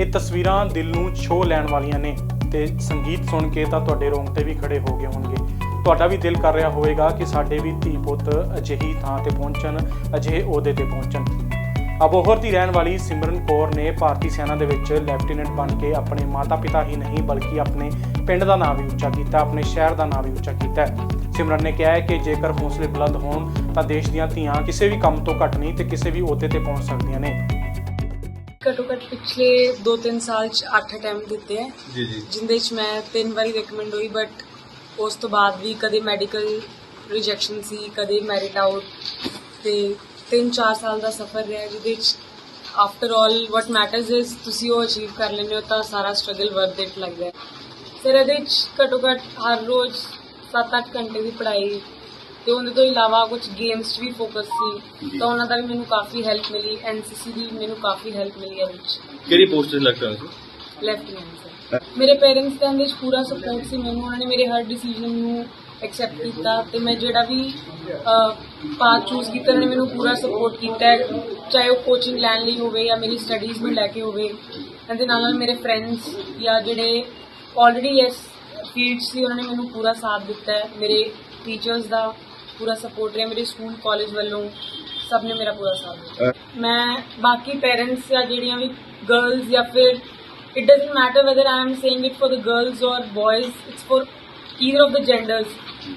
ਇਹ ਤਸਵੀਰਾਂ ਦਿਲ ਨੂੰ ਛੋਹ ਲੈਣ ਵਾਲੀਆਂ ਨੇ ਤੇ ਸੰਗੀਤ ਸੁਣ ਕੇ ਤਾਂ ਤੁਹਾਡੇ ਰੋਂਗਟੇ ਵੀ ਖੜੇ ਹੋ ਗਏ ਹੋਣਗੇ। ਤੁਹਾਡਾ ਵੀ ਦਿਲ ਕਰ ਰਿਹਾ ਹੋਵੇਗਾ ਕਿ ਸਾਡੇ ਵੀ ਧੀ ਪੁੱਤ ਅਜਿਹੀ ਥਾਂ ਤੇ ਪਹੁੰਚਣ, ਅਜਿਹੇ ਅਹੁਦੇ ਤੇ ਪਹੁੰਚਣ। ਅਬੋਹਰ ਦੀ ਰਹਿਣ ਵਾਲੀ ਸਿਮਰਨ ਕੌਰ ਨੇ ਭਾਰਤੀ ਸੈਨਾ ਦੇ ਵਿੱਚ ਲੈਫਟੀਨੈਂਟ ਬਣ ਕੇ ਆਪਣੇ ਮਾਤਾ-ਪਿਤਾ ਹੀ ਨਹੀਂ, ਬਲਕਿ ਆਪਣੇ ਪਿੰਡ ਦਾ ਨਾਮ ਵੀ ਉੱਚਾ ਕੀਤਾ, ਆਪਣੇ ਸ਼ਹਿਰ ਦਾ ਨਾਮ ਵੀ ਉੱਚਾ ਕੀਤਾ। ਸਿਮਰਨ ਨੇ ਕਿਹਾ ਹੈ ਕਿ ਜੇਕਰ ਹੌਸਲੇ ਬੁਲੰਦ ਹੋਣ ਤਾਂ ਦੇਸ਼ ਦੀਆਂ ਧੀਆਂ ਕਿਸੇ ਵੀ ਕੰਮ ਤੋਂ ਘੱਟ ਨਹੀਂ ਤੇ ਕਿਸੇ ਵੀ ਅਹੁਦੇ ਤੇ ਪਹੁੰਚ ਸਕਦੀਆਂ ਨੇ। ਘੱਟੋ ਘੱਟ ਪਿਛਲੇ 2-3 ਸਾਲ ਚ 8 ਅਟੈਂਪਟ ਦਿੱਤੇ ਹੈ ਜੀ ਜੀ। ਜਿੰਦੇ ਚ ਮੈਂ ਤਿੰਨ ਵਾਰੀ ਰეკਮੈਂਡ ਹੋਈ ਬਟ ਉਸ ਤੋਂ ਬਾਅਦ ਵੀ ਕਦੇ ਮੈਡੀਕਲ ਰਿਜੈਕਸ਼ਨ ਸੀ ਕਦੇ ਮੈਰਿਟ ਆਊਟ ਤੇ 3-4 ਸਾਲ ਦਾ ਸਫ਼ਰ ਰਿਹਾ ਜਿਹਦੇ ਚ after all what matters is ਤੁਸੀਂ ਉਹ ਅਚੀਵ ਕਰ ਲੈਂਦੇ ਹੋ ਤਾਂ ਸਾਰਾ ਸਟਰਗਲ ਵਰਥ ਇਟ ਲੱਗਦਾ ਹੈ। ਫਿਰ ਇਹਦੇ ਚ ਘੱਟੋ ਘੱਟ ਹਰ ਰੋਜ਼ 7-8 ਘੰਟੇ ਦੀ ਪੜ੍ਹਾਈ ਤੇ ਉਹਦੇ ਤੋਂ ਇਲਾਵਾ ਕੁਝ ਗੇਮਸ 'ਚ ਵੀ ਫੋਕਸ ਸੀ। ਤਾਂ ਉਹਨਾਂ ਦਾ ਵੀ ਮੈਨੂੰ ਕਾਫੀ ਹੈਲਪ ਮਿਲੀ। ਐਨਸੀਸੀ ਦੀ ਮੈਨੂੰ ਕਾਫੀ ਹੈਲਪ ਮਿਲੀ ਹੈ ਵਿੱਚ। ਕਿਹੜੀ ਪੋਸਟ ਤੇ ਲੱਗਦਾ ਸੀ? ਲੈਫਟੀਨੈਂਟ ਸਰ ਮੇਰੇ ਪੇਰੈਂਟਸ ਦਾ ਵਿੱਚ ਪੂਰਾ ਸਪੋਰਟ ਸੀ ਮੈਨੂੰ। ਉਹਨਾਂ ਨੇ ਮੇਰੇ ਹਰ ਡਿਸੀਜਨ ਨੂੰ ਐਕਸੈਪਟ ਕੀਤਾ ਤੇ ਮੈਂ ਜਿਹੜਾ ਵੀ ਪਾਥ ਚੂਜ਼ ਕੀਤਾ ਉਹਨਾਂ ਨੇ ਮੈਨੂੰ ਪੂਰਾ ਸਪੋਰਟ ਕੀਤਾ। ਚਾਹੇ ਉਹ ਕੋਚਿੰਗ ਲੈਣ ਲਈ ਹੋਵੇ ਜਾਂ ਮੇਰੀ ਸਟੱਡੀਜ਼ ਨੂੰ ਲੈ ਕੇ ਹੋਵੇ। ਇਹਦੇ ਨਾਲ ਨਾਲ ਮੇਰੇ ਫਰੈਂਡਸ ਜਾਂ ਜਿਹੜੇ ਆਲਰੇਡੀ ਇਸ ਫੀਲਡ ਸੀ ਉਹਨਾਂ ਨੇ ਮੈਨੂੰ ਪੂਰਾ ਸਾਥ ਦਿੱਤਾ। ਹੈ ਮੇਰੇ ਟੀਚਰਸ ਦਾ ਪੂਰਾ ਸਪੋਰਟ ਰਿਹਾ ਮੇਰੇ ਸਕੂਲ ਕਾਲਜ ਵੱਲੋਂ। ਸਭ ਨੇ ਮੇਰਾ ਪੂਰਾ ਸਾਥ ਦਿੱਤਾ। ਮੈਂ ਬਾਕੀ ਪੇਰੈਂਟਸ ਜਾਂ ਜਿਹੜੀਆਂ ਵੀ ਗਰਲਸ ਜਾਂ ਫਿਰ doesn't matter whether I am saying it for the girls or boys it's for either of the genders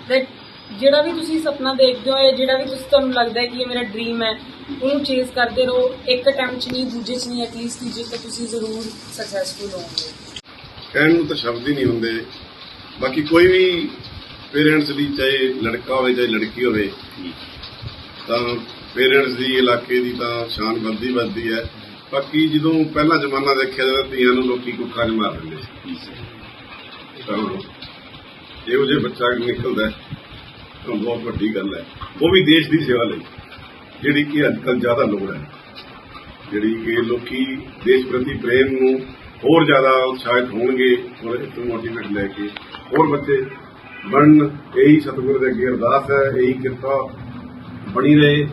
that ਜਿਹੜਾ ਵੀ ਤੁਸੀਂ ਸੁਪਨਾ ਦੇਖਦੇ ਹੋ ਜਾਂ ਜਿਹੜਾ ਵੀ ਤੁਸੀਂ ਤੁਹਾਨੂੰ ਲੱਗਦਾ ਹੈ ਕਿ ਇਹ ਮੇਰਾ ਡ੍ਰੀਮ ਹੈ ਉਹਨੂੰ ਚੇਸ ਕਰਦੇ ਰਹੋ। ਇੱਕ ਅਟੈਂਪਟ 'ਚ ਨਹੀਂ ਦੂਜੇ 'ਚ ਨਹੀਂ ਐਟਲੀਸਟ ਤੀਜੇ 'ਚ ਤਾਂ ਤੁਸੀਂ ਜ਼ਰੂਰ ਸਕਸੈਸਫੁਲ ਹੋਵੋਗੇ। ਕਹਿਣ ਨੂੰ ਤਾਂ ਸ਼ਬਦ ਹੀ ਨਹੀਂ ਹੁੰਦੇ। ਬਾਕੀ ਕੋਈ ਵੀ ਪੇਰੈਂਟਸ ਦੀ ਚਾਹੇ ਲੜਕਾ ਹੋਵੇ ਚਾਹੇ ਲੜਕੀ ਹੋਵੇ ਤਾਂ ਪੇਰੈਂਟਸ ਦੀ ਇਲਾਕੇ ਦੀ ਤਾਂ ਸ਼ਾਨ ਵੱਧਦੀ ਵੱਧਦੀ ਹੈ। ਬਾਕੀ ਜਦੋਂ ਪਹਿਲਾ ਜ਼ਮਾਨਾ ਦੇਖਿਆ ਜਾਂਦਾ ਧੀਆਂ ਨੂੰ ਲੋਕੀ ਕੁੱਖਾਂ 'ਚ ਮਾਰ ਦਿੰਦੇ ਸੀ। ਤਾਂ ਇਹੋ ਜਿਹਾ ਬੱਚਾ ਨਿਕਲਦਾ ਤਾਂ ਬਹੁਤ ਵੱਡੀ ਗੱਲ ਹੈ। ਉਹ ਵੀ ਦੇਸ਼ ਦੀ ਸੇਵਾ ਲਈ ਜਿਹੜੀ ਕਿ ਅੱਜ ਕੱਲ੍ਹ ਜ਼ਿਆਦਾ ਲੋੜ ਹੈ। ਜਿਹੜੀ ਕਿ ਲੋਕੀ ਦੇਸ਼ ਪ੍ਰਤੀ ਪ੍ਰੇਮ ਨੂੰ ਹੋਰ ਜ਼ਿਆਦਾ ਉਤਸ਼ਾਹਿਤ ਹੋਣਗੇ ਔਰ ਇਸ ਤੋਂ ਮੋਟੀਵੇਟ ਲੈ ਕੇ ਹੋਰ ਬੱਚੇ ਬਣਨ, ਇਹੀ ਸਤਿਗੁਰ ਦੇ ਅੱਗੇ ਅਰਦਾਸ ਹੈ, ਇਹੀ ਕਿਰਪਾ ਬਣੀ ਰਹੇ।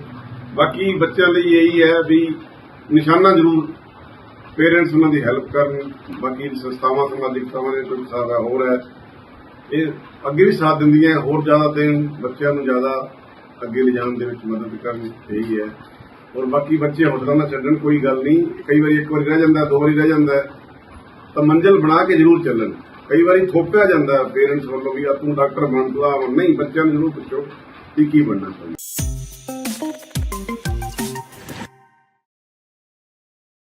ਬਾਕੀ ਬੱਚਿਆਂ ਲਈ ਇਹੀ ਹੈ ਵੀ ਨਿਸ਼ਾਨਾ ਜ਼ਰੂਰ ਪੇਰੈਂਟਸ ਉਹਨਾਂ ਦੀ ਹੈਲਪ ਕਰਨ, ਬਾਕੀ ਸੰਸਥਾਵਾਂ, ਸਮਾਜਿਕ ਸੰਸਥਾਵਾਂ ਦੇ ਕੋਈ ਸਾਰਾ ਹੋਰ ਹੈ। ਇਹ ਅੱਗੇ ਵੀ ਸਾਥ ਦਿੰਦੀਆਂ ਹੋਰ ਜ਼ਿਆਦਾ ਦੇਣ, ਬੱਚਿਆਂ ਨੂੰ ਜ਼ਿਆਦਾ ਅੱਗੇ ਲਿਜਾਣ ਦੇ ਵਿੱਚ ਮਦਦ ਕਰਨ ਇਹੀ ਹੈ। ਔਰ ਬਾਕੀ ਬੱਚੇ ਹੌਸਲਾ ਨਾ ਛੱਡਣ ਕੋਈ ਗੱਲ ਨਹੀਂ, ਕਈ ਵਾਰੀ ਇੱਕ ਵਾਰੀ ਰਹਿ ਜਾਂਦਾ, ਦੋ ਵਾਰੀ ਰਹਿ ਜਾਂਦਾ ਤਾਂ ਮੰਜ਼ਿਲ ਬਣਾ ਕੇ ਜ਼ਰੂਰ ਚੱਲਣ। ਕਈ ਵਾਰੀ ਥੋਪਿਆ ਜਾਂਦਾ ਪੇਰੈਂਟਸ ਵੱਲੋਂ ਵੀ, ਆ ਤੂੰ ਡਾਕਟਰ ਬਣ ਲਾ ਨਹੀਂ, ਬੱਚਿਆਂ ਨੂੰ ਜ਼ਰੂਰ ਪੁੱਛੋ ਕਿ ਕੀ ਬਣਨਾ ਚਾਹੁੰਦੇ